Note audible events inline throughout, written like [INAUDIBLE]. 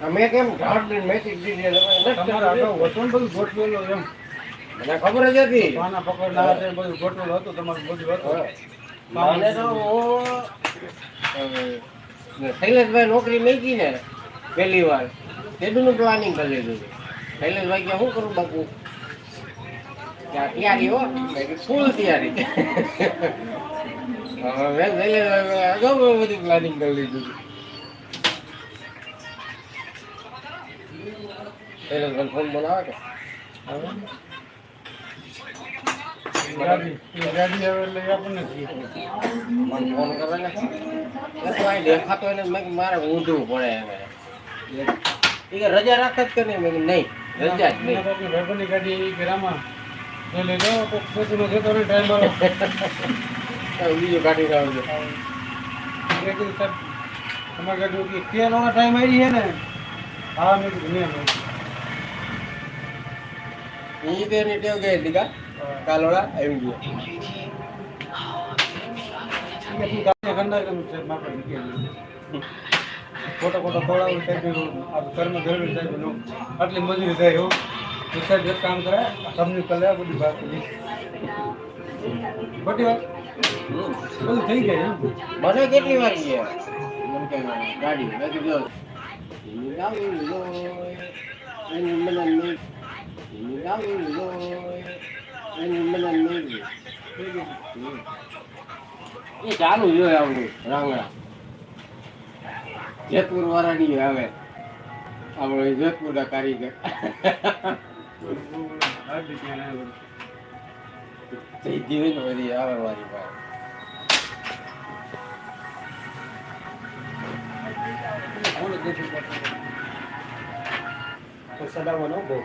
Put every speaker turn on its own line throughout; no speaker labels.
અમે કેમ ઢાળ દઈને મેચી દીધી એટલે અમે નથી
તમારે
કરતા.
આગળ હતું ને બધું ગોઠવેલું એમ.
મને ખબર જ હતી.
પાના પકડના હાથે બધું ગોઠવેલું હતું તમારું બધું હતું.
મને તો શૈલેષભાઈ નોકરી મેકી ને પહેલી વાર. તેનું પ્લાનિંગ કરી લીધું શૈલેષભાઈ કે શું કરું બાપુ? તૈયારી હો. ફૂલ તૈયારી. [LAUGHS] હવે શૈલેષભાઈ અગાઉ બધું પ્લાનિંગ કરી લીધું હોય ને મેં કીધું મારે ઊંધું પડે કે રજા રાખે જ કે નહીં નહીં રજા જ નહીં
ભાઈબંધની ગાડી કે લઈ જાઓ તો ખેતીમાં જતો રહે ટાઈમ વાળો
બીજો
ગાડી સાહેબ તમારી ગાડી. તેલ ટાઈમ આવી છે ને હા મેં કીધું ગાડી ગંદા કેમ છે માપે નીકળી ખોટો ખોટો ખવડાવું સાહેબ આ ઘરમાં જરૂરી સાહેબ આટલી મજૂરી થાય એવું. સાહેબ એક કામ કરે તમને કલે બધી વાત બધી વાત? બધું થઈ જાય
મને કેટલી વાર કે ગાડી. મેં કીધું એ ચાલુ જોઈએ આવડું રાંગણા જેતપુર વાળાની આવે આપણો જેતપુરના કારીગર
જ એને બધું.
આવે મારી પાસે
કોને દેખી પડતું? તો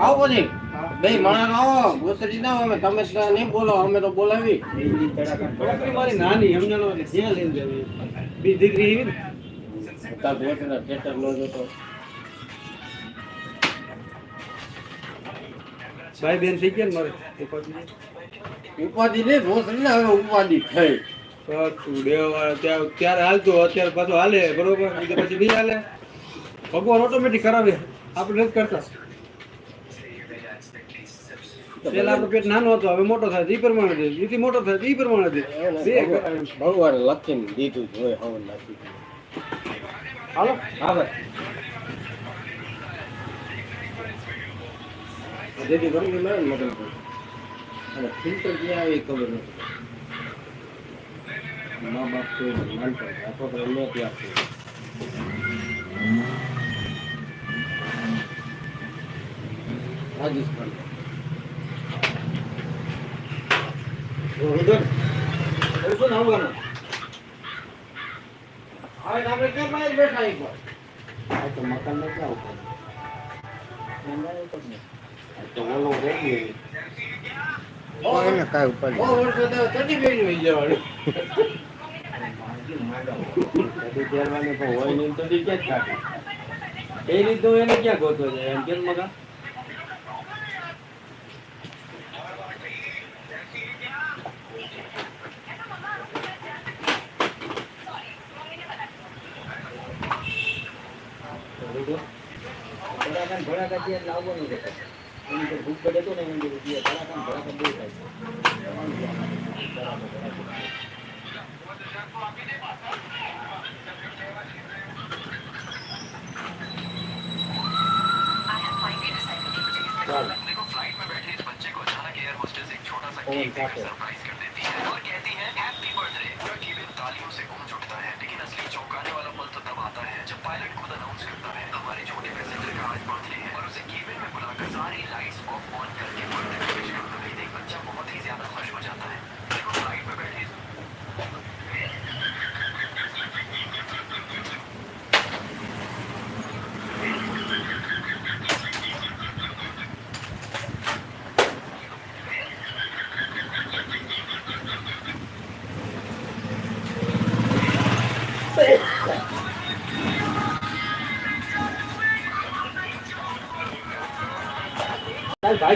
આવો પછી. બે માણસ આવો ગુસ્સરી ના અમે તમે નહીં બોલો અમે તો બોલાવી.
છોકરી મારી નાની સમજણો જ્યાં લઈને જવી. બી દીકરી એવી ને?
તાર બેટના થિયેટર નો જોતો.
ભાઈ બેન થઈ ગયા ને મારે?
ઉપાધિ? નહીં ભોસડી ને હવે ઉપાધિ થઈ.
ત્યારે હાલતું અત્યારે પાછું હાલે બરોબર? એટલે પછી નહીં હાલે. ભગવાન ઓટોમેટિક કરાવે. આપણે નથી કરતા. પેલા આપણો પેટ નાનો હતો હવે મોટો થાય એ પ્રમાણે ઈથી મોટો થાય એ પ્રમાણે દે. બે કરાવે.
ભગવાન લખીને દીધું
હાલો. હા ભાઈ.
જેથી ગરમી મળે ને અને ફિલ્ટર ક્યાં આવે એ ખબર નથી. મા બાપ તો એને માનતા હોય. તો એમને ત્યાં રાજસ્થાન
શું આવવાનું
હવે તો આપણે કેમ બેઠા એક વાર? આ તો મકાન ને ક્યાં ઉપર તો ઓલો રેડી એને બહુ વર્ષો ચડી બેસી હોય જવાનું. પહેરવાની પણ નહીં તો દી ક્યાં જ કાઢે?
એ રીતનું એને ક્યાં ગોતો છે એમ કેમ મગા?
फ्लाइट में
बैठे
इस बच्चे को अचानक एयर होस्टेस एक छोटा सा केक देकर सरप्राइज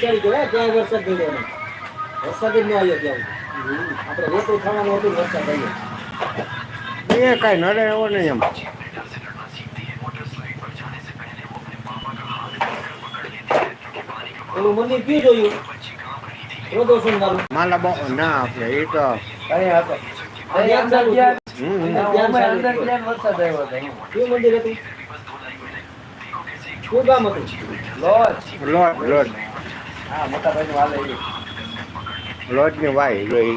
ચાલી ગયો ત્યાં વરસાદ ગયો વરસાદ જ ન આવ્યો ત્યાં
આપણે રોટલું ખાવાનું હતું વરસાદ આવ્યો.
એ કાંઈ નડે એવો નહીં એમ.
પેલું મંદિર કયું જોયું? પ્રદોષણ વાળું
માલા બહુ ના આપણે એ તો
હતો. લોજ
લોટ લોટ
હા મોટા ભાઈ નું હાલે એ.
લોટની વાય જોઈ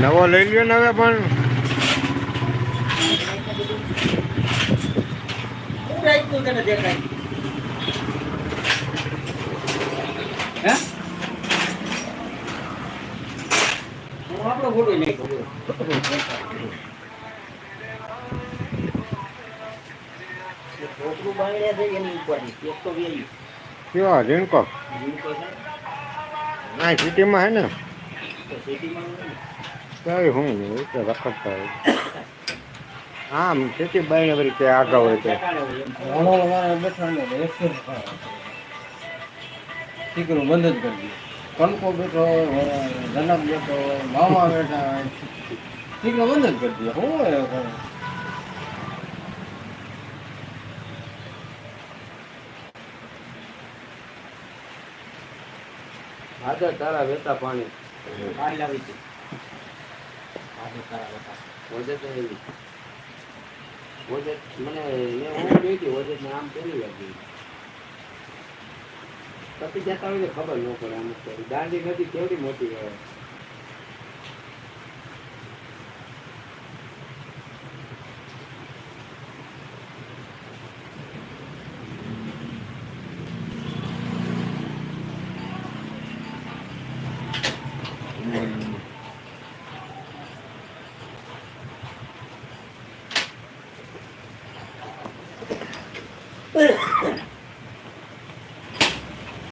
નવો લઈ લ્યો ને હવે પણ
શું રાખ્યું તને દેખાય? હે? હું આપણો ફોટો નાખ્યો છોકરું બાંગડ્યા છે એની ઉપાડી એક તો વેલી
કયો રીણકો આ સિટીમાં હે ને
તો સિટીમાં
કઈ હું રખડતા હોય આમ ખેતી બાઈને કે આગળ હોય
એકસો દીકરો બંધ જ કરી દે કણકો બેઠો હોય જનક બેઠો હોય મામા બેઠા હોય. દીકરો બંધ જ કરી દે હોય હાજર તારા વેતા પાણી. પાણી લાવી છે.
સાથે જતા હોય ખબર ન પડે આમ કરી દાંડી નથી કેવડી મોટી હોય. Thank you.